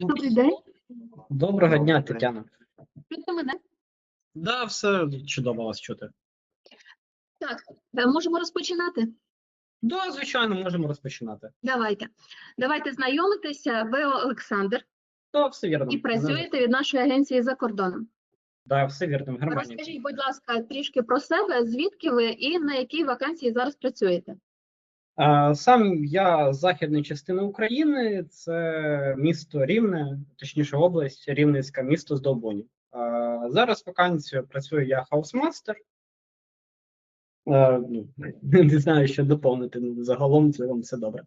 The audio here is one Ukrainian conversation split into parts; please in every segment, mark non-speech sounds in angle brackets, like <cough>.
Добрий день. Доброго дня, Тетяна. Чути мене? Да, все чудово вас чути. Так, можемо розпочинати. Да, звичайно, можемо розпочинати. Давайте. Давайте знайомитися. Ви Олександр Да, все вірно. і працюєте від нашої агенції за кордоном. Да, все вірно, в Германії. Розкажіть, будь ласка, трішки про себе, звідки ви і на якій вакансії зараз працюєте? Сам я з західної частини України, це місто Рівне, точніше область, Рівненське місто Здолбунів. Зараз вакансію працюю я хаусмастер. Ну, <laughs> не знаю, що доповнити. Загалом це вам все добре.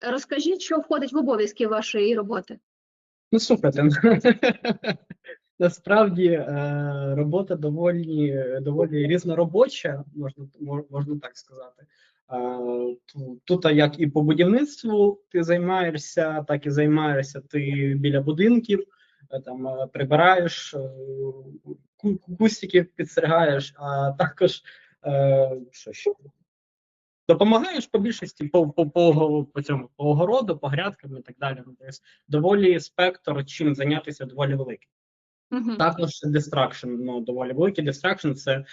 Розкажіть, що входить в обов'язки вашої роботи. Ну, слухайте, <laughs> насправді е, робота доволі, доволі різноробоча, можна, можна так сказати. Е, ту- Тут як і по будівництву ти займаєшся, так і займаєшся ти біля будинків, е, там прибираєш, кустиків підстригаєш, а також що ще? Допомагаєш по більшості по, по, по, по цьому по огороду, по грядкам і так далі. Тобто доволі спектр чим зайнятися доволі великий. Угу. Також дистракшн, ну доволі великий дистракшн. Це е,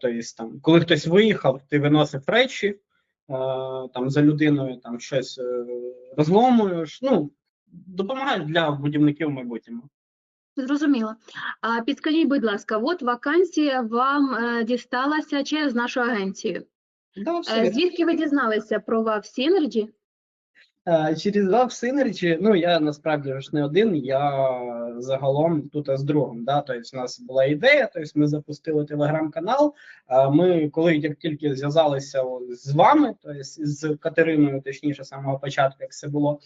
тобто, там, коли хтось виїхав, ти виносив речі е, там за людиною, там щось е, розломуєш. Ну допомагає для будівників в майбутньому. Зрозуміло. А підскажіть, будь ласка, от вакансія вам е, дісталася через нашу агенцію. Да, Е, звідки ви дізналися про ВАВ Сінерджі? Е, Через два в Synergy, ну я насправді ж не один, я загалом тут з другом. Да? Тобто, у нас була ідея, тобто ми запустили телеграм-канал. Ми, коли як тільки зв'язалися з вами, тобто з Катериною, точніше, з самого початку, як це було,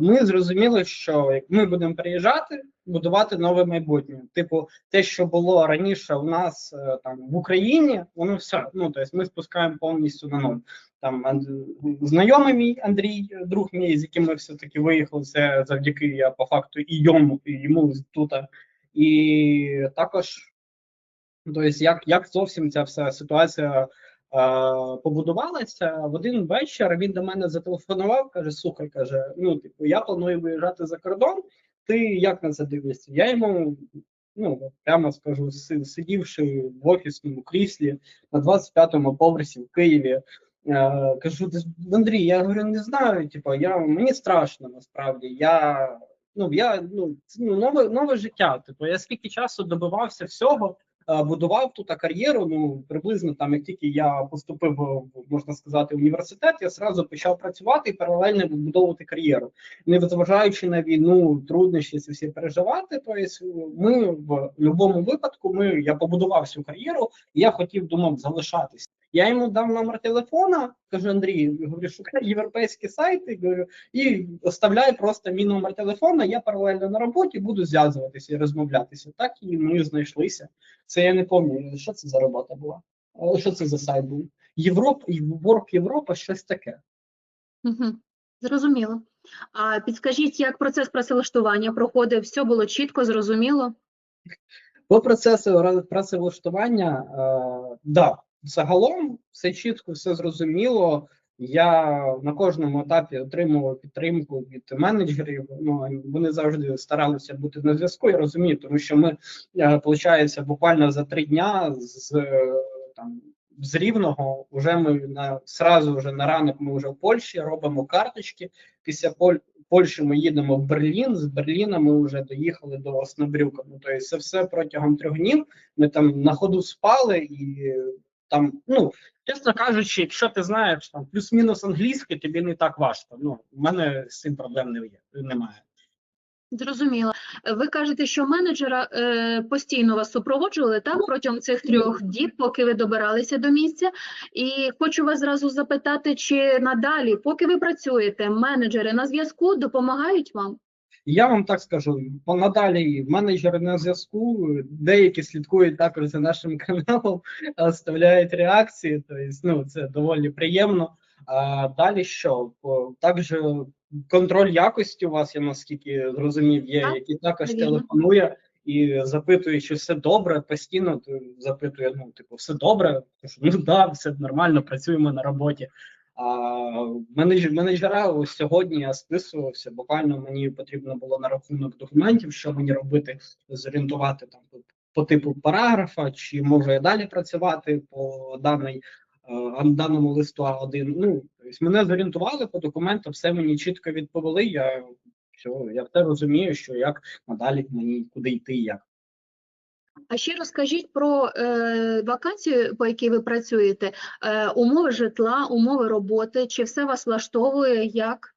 ми зрозуміли, що ми будемо приїжджати, будувати нове майбутнє. Типу, те, що було раніше у нас е, там в Україні, воно все. Ну тобто ми спускаємо повністю на нуль там знайомий мій Андрій, друг мій, з яким ми все-таки виїхали. Це завдяки я по факту і йому, і йому тут. І також, тобто, як, як зовсім ця вся ситуація е, побудувалася, в один вечір він до мене зателефонував, каже: слухай, каже, ну, типу, я планую виїжджати за кордон. Ти як на це дивишся? Я йому. Ну, прямо скажу, сидівши в офісному кріслі на 25-му поверсі в Києві, Е, кажу, Андрій, я говорю, не знаю. Типу, я мені страшно насправді. Я ну я ну ну, нове нове життя. Типу, я скільки часу добивався всього, е, будував тут кар'єру. Ну приблизно там, як тільки я поступив можна сказати університет, я зразу почав працювати і паралельно будувати кар'єру, не зважаючи на війну, труднощі ці всі переживати. Тобто, ми в будь-якому випадку, ми я побудував всю кар'єру, я хотів думав залишатись. Я йому дав номер телефона, кажу Андрій, говорю, шукай європейські сайти, говорю, і оставляй просто мій номер телефона. Я паралельно на роботі буду зв'язуватися і розмовлятися. Так і ми знайшлися. Це я не пам'ятаю, що це за робота була. Що це за сайт був? Європа, Ворк Європа, щось таке. Угу. Зрозуміло. А підскажіть, як процес працевлаштування проходив? Все було чітко, зрозуміло? По процесу ра- працевлаштування, е, да, загалом все чітко, все зрозуміло. Я на кожному етапі отримував підтримку від менеджерів. Ну вони завжди старалися бути на зв'язку. Я розумію, тому що ми, виходить, буквально за три дня з е, там з рівного вже ми на сразу вже на ранок ми вже в Польщі робимо карточки. Після Поль, Польщі ми їдемо в Берлін. З Берліна ми вже доїхали до Оснобрюка. Ну тобто це все протягом трьох днів. Ми там на ходу спали і там, ну чесно кажучи, якщо ти знаєш там плюс-мінус англійський, тобі не так важко. Ну в мене з цим проблем не є, немає. Зрозуміло. Ви кажете, що менеджера е, постійно вас супроводжували так протягом цих трьох діб, поки ви добиралися до місця. І хочу вас зразу запитати, чи надалі, поки ви працюєте, менеджери на зв'язку допомагають вам? Я вам так скажу, надалі менеджери на зв'язку, деякі слідкують також за нашим <laughs> каналом, оставляють реакції. Тобто, ну це доволі приємно. А далі що? Також контроль якості у вас, я наскільки зрозумів, є, який також телефонує і запитує, чи все добре. Постійно запитує, ну типу, все добре. Ну да, все нормально, працюємо на роботі. А менедж, менеджера сьогодні я списувався. Буквально мені потрібно було на рахунок документів, що мені робити, зорієнтувати там по, типу параграфа, чи можу я далі працювати по даній е, даному листу А1. Ну тобто мене зорієнтували по документам, все мені чітко відповіли. Я все, я все розумію, що як надалі мені куди йти, як. А ще розкажіть про е, вакансію, по якій ви працюєте, е, умови житла, умови роботи, чи все вас влаштовує, як?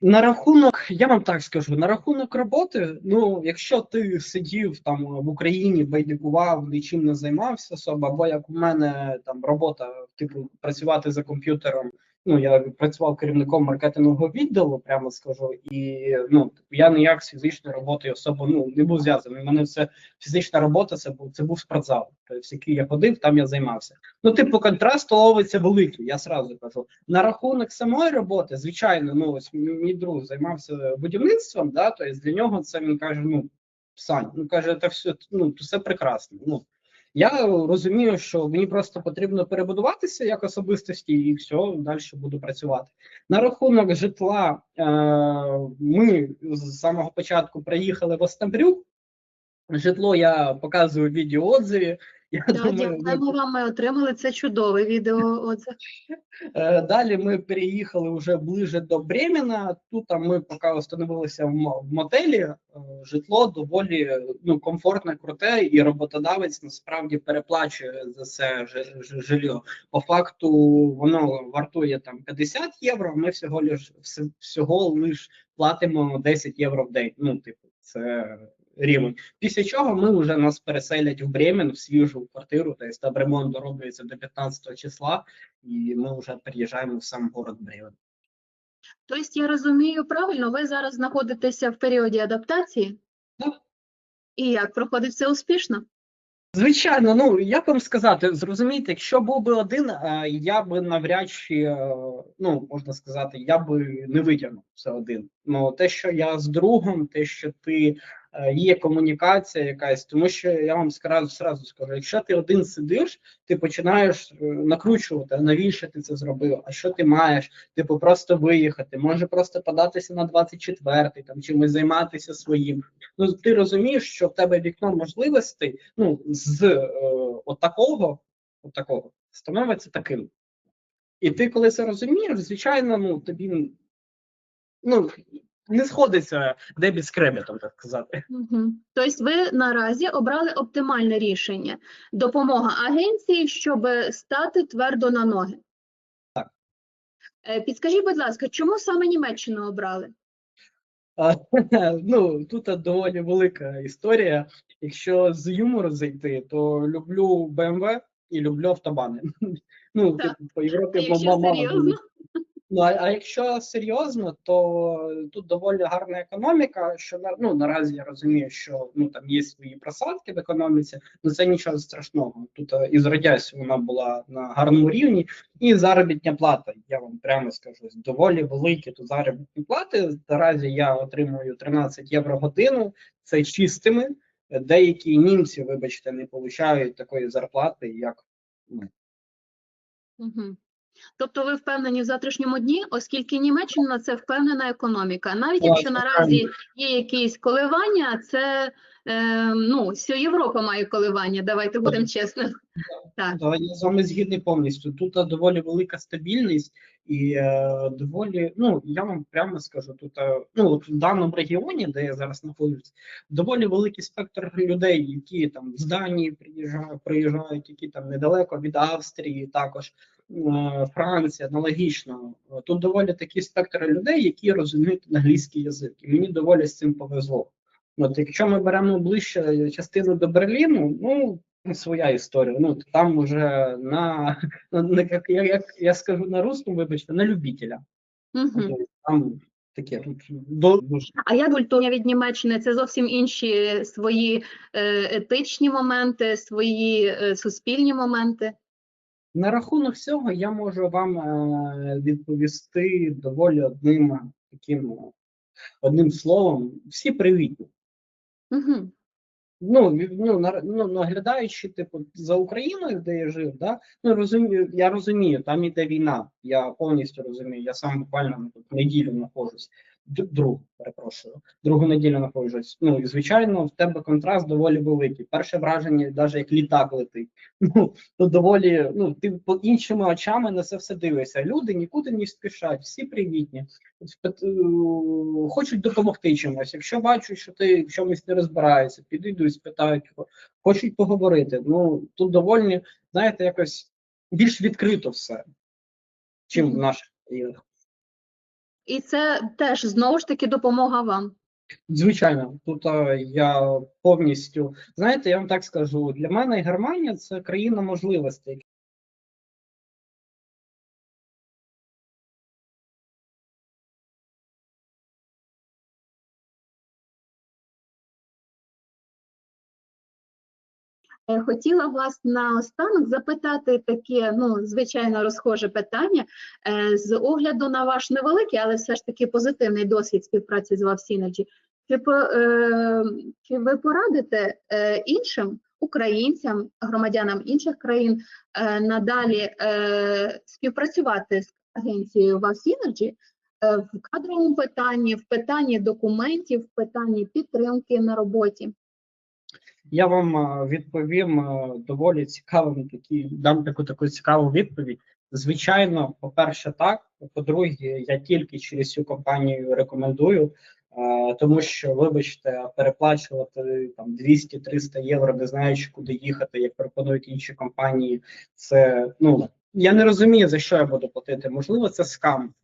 На рахунок, я вам так скажу, на рахунок роботи, ну якщо ти сидів там в Україні, байдикував, нічим не займався особо, або як у мене там робота, типу, працювати за комп'ютером. Ну, я працював керівником маркетингового відділу, прямо скажу, і ну я ніяк з фізичною роботою особо ну не був зв'язаний. У мене все фізична робота, це був це був спортзал. Тобто, який я ходив, там я займався. Ну, типу, контраст ловиться великий, я сразу кажу. На рахунок самої роботи, звичайно, ну ось мій друг займався будівництвом, да, тобто для нього це він каже: ну Сань, ну каже, це все ну все прекрасно. Ну я розумію, що мені просто потрібно перебудуватися як особистості, і все далі буду працювати. На рахунок житла, е, ми з самого початку приїхали в Остабрюк. Житло я показую в відеоотзиві. Я Да, думаю, дякуємо вам, ми отримали це чудове відео. Е, Далі ми переїхали вже ближе до Бремена. Тут ми поки встановилися в мо- мотелі. Е, Житло доволі ну комфортне, круте, і роботодавець насправді переплачує за це жилье. По факту воно вартує там 50 євро. Ми всього лиш всього лиш платимо 10 євро в день. Ну, типу, це рівень. Після чого ми вже нас переселять в Бремен в свіжу квартиру, тобто там ремонт доробляється до 15 числа, і ми вже переїжджаємо в сам город Бремен. Тобто, я розумію правильно, ви зараз знаходитеся в періоді адаптації? Так. І як проходить все успішно? Звичайно, ну як вам сказати, зрозумійте, якщо був би один, е, я би навряд чи е, ну можна сказати, я би не витягнув все один. Ну те, що я з другом, те, що ти є комунікація якась, тому що я вам сразу, сразу скажу, якщо ти один сидиш, ти починаєш е, накручувати, навіщо ти це зробив? А що ти маєш? Типу, просто виїхати, може просто податися на 24-й, там чимось займатися своїм. Ну ти розумієш, що в тебе вікно можливостей, ну з е, от такого, от становиться таким. І ти, коли це розумієш, звичайно, ну тобі ну не сходиться дебіт з кремітом, так сказати. Угу. Тобто ви наразі обрали оптимальне рішення – допомога агенції, щоб стати твердо на ноги. Так. Е, Підскажіть, будь ласка, чому саме Німеччину обрали? А, <laughs> ну тут доволі велика історія. Якщо з юмору зайти, то люблю BMW і люблю автобани. <laughs> Ну, Так. типу, по Європі мама- Ну, а, а якщо серйозно, то тут доволі гарна економіка. Що на- ну наразі я розумію, що ну там є свої просадки в економіці, але це нічого страшного. Тут е, із радясі вона була на гарному рівні, і заробітня плата. Я вам прямо скажу, доволі великі тут заробітні плати. Наразі я отримую 13 євро годину. Це чистими. Деякі німці, вибачте, не получають такої зарплати, як ну, Угу. Тобто ви впевнені в завтрашньому дні, оскільки Німеччина – це впевнена економіка. Навіть якщо наразі є якісь коливання, це е, ну, вся Європа має коливання, давайте будемо чесно. Так. Я з вами згідний повністю. Тут е, доволі велика стабільність і е, доволі, ну я вам прямо скажу, тут е, ну от в даному регіоні, де я зараз знаходжусь, доволі великий спектр людей, які там з Данії приїжджають, приїжджають, які там недалеко від Австрії, також Франція, аналогічно. Тут доволі такий спектр людей, які розуміють англійський язик. І мені доволі з цим повезло. От якщо ми беремо ближче частину до Берліну, ну своя історія. Ну там вже на, на як, як, я скажу на русском, вибачте, на любителя. Угу. Там таке А як вольтовня від Німеччини? Це зовсім інші свої е, етичні моменти, свої е, суспільні моменти. На рахунок цього я можу вам е, відповісти доволі одним е, таким е, одним словом. Всі привітні. Угу. ну, ну, на- ну, наглядаючи, типу, за Україною, де я жив, да, ну, розумію, я розумію, там іде війна, я повністю розумію, я сам буквально ну, неділю знаходжусь, другу, перепрошую, другу неділю знаходжусь. Ну, і звичайно, в тебе контраст доволі великий. Перше враження, навіть як літак летить, <laughs> ну, то доволі, ну, ти по іншими очами на це все дивишся. Люди нікуди не спішать, всі привітні, е, хочуть допомогти чимось. Якщо бачать, що ти в чомусь не розбираєшся, підійдуть, спитають, хочуть поговорити. Ну тут доволі, знаєте, якось більш відкрито все, чим в наших країнах. І це теж знову ж таки допомога вам. Звичайно, тут е, я повністю знаєте, я вам так скажу, для мене Германія це країна можливостей. Хотіла вас наостанок запитати таке, ну, звичайно, розхоже питання. Е, З огляду на ваш невеликий, але все ж таки позитивний досвід співпраці з WavSynergy, чи, е, чи ви порадите е, іншим українцям, громадянам інших країн е, надалі е, співпрацювати з агенцією е, в кадровому питанні, в питанні документів, в питанні підтримки на роботі? Я вам е, відповім е, доволі цікавим такі, дам таку таку цікаву відповідь. Звичайно, по-перше, так. По-друге, я тільки через цю компанію рекомендую, е, тому що, вибачте, переплачувати там 200-300 євро, не знаючи, куди їхати, як пропонують інші компанії. Це ну я не розумію за що я буду платити. Можливо, це скам.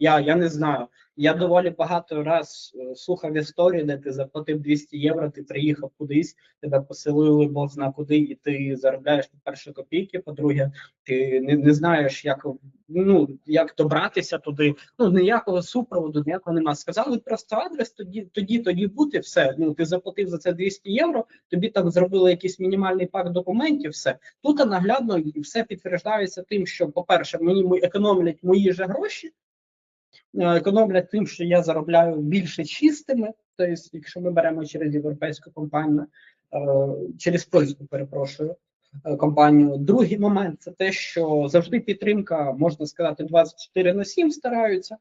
Я, я не знаю. Я доволі багато раз е, слухав історії, де ти заплатив 200 євро, ти приїхав кудись, тебе поселили бог зна куди, і ти заробляєш по-перше копійки, по-друге, ти не, не знаєш, як ну як добратися туди. Ну ніякого супроводу, ніякого нема. Сказали просто адрес, тоді, тоді, тоді бути, все. Ну ти заплатив за це 200 євро, тобі там зробили якийсь мінімальний пак документів. Все тут наглядно все підтверджується тим, що, по-перше, мені мо- економлять мої же гроші. Е, Економлять тим, що я заробляю більше чистими, тобто, якщо ми беремо через європейську компанію, е, через польську, перепрошую, е, компанію. Другий момент це те, що завжди підтримка, можна сказати, 24 на 7 стараються.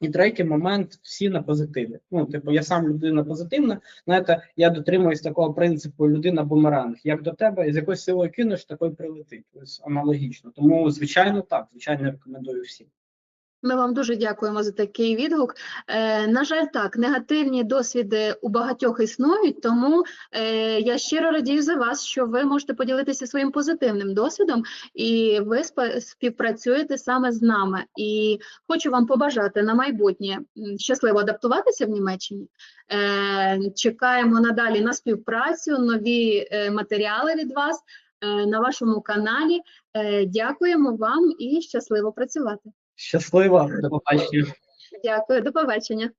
І третій момент всі на позитиві. Ну, типу, я сам людина позитивна. Знаєте, я дотримуюсь такого принципу людина бумеранг. Як до тебе з якоюсь силою кинеш, такою прилетить. Тобто аналогічно. Тому, звичайно, так, звичайно, рекомендую всім. Ми вам дуже дякуємо за такий відгук. Е, на жаль, так, негативні досвіди у багатьох існують, тому е, я щиро радію за вас, що ви можете поділитися своїм позитивним досвідом і ви співпрацюєте саме з нами. І хочу вам побажати на майбутнє щасливо адаптуватися в Німеччині. Е, чекаємо надалі на співпрацю, нові е, матеріали від вас е, на вашому каналі. Е, дякуємо вам і щасливо працювати. Щасливо, до побачення. Дякую, до побачення.